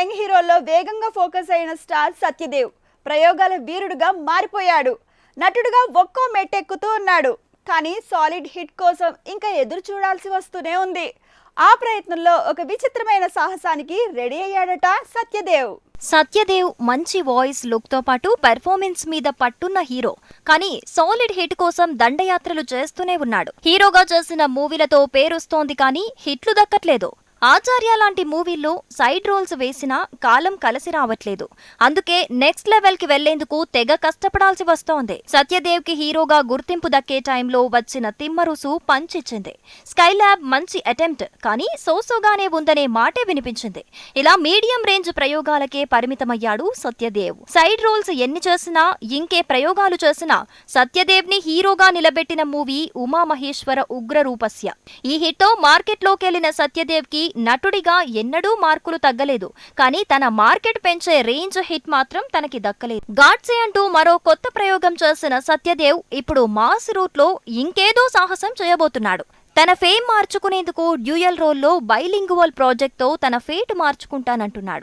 Young హీరోల్లో వేగంగా focus అయిన star Satyadev ప్రయోగాల వీరుడుగా మారిపోయాడు. నటుడుగా ఒక్కో మెట్టెక్కుతూ ఉన్నాడు. కానీ సాలిడ్ హిట్ కోసం ఇంకా ఎదురు చూడాల్సి వస్తూనే ఉంది. ఆ ప్రయత్నంలో ఒక విచిత్రమైన సాహసానికి రెడీ అయ్యాడట సత్యదేవ్. సత్యదేవ్ మంచి వాయిస్ లుక్తో పాటు పెర్ఫార్మెన్స్ మీద పట్టున్న హీరో. కానీ సాలిడ్ హిట్ కోసం దండయాత్రలు చేస్తూనే ఉన్నాడు. హీరోగా చేసిన మూవీలతో పేరొస్తోంది కానీ హిట్లు దక్కట్లేదు. ఆచార్య లాంటి మూవీల్లో సైడ్ రోల్స్ వేసినా కాలం కలిసి రావట్లేదు. అందుకే నెక్స్ట్ లెవెల్కి వెళ్ళేందుకు తెగ కష్టపడాల్సి వస్తోంది. సత్యదేవ్కి హీరోగా గుర్తింపు దక్కే టైంలో వచ్చిన తిమ్మరుసు పంచిచ్చింది. స్కైలాబ్ మంచి అటెంప్ట్ కానీ సోసోగానే ఉందనే మాటే వినిపించింది. ఇలా మీడియం రేంజ్ ప్రయోగాలకే పరిమితమయ్యాడు సత్యదేవ్. సైడ్ రోల్స్ ఎన్ని చేసినా ఇంకే ప్రయోగాలు చేసినా సత్యదేవ్ని హీరోగా నిలబెట్టిన మూవీ ఉమామహేశ్వర ఉగ్ర రూపస్య. ఈ హిట్తో మార్కెట్లోకెళ్ళిన సత్యదేవ్కి నటుడిగా ఎన్నడూ మార్కులు తగ్గలేదు. కానీ తన మార్కెట్ పెంచే రేంజ్ హిట్ మాత్రం తనకి దక్కలేదు. గాడ్సే అంటూ మరో కొత్త ప్రయోగం చేసిన సత్యదేవ్ ఇప్పుడు మాస్ రూట్లో ఇంకేదో సాహసం చేయబోతున్నాడు. తన ఫేమ్ మార్చుకునేందుకు డ్యూయల్ రోల్లో బైలింగువల్ ప్రాజెక్ట్తో తన ఫేట్ మార్చుకుంటానంటున్నాడు.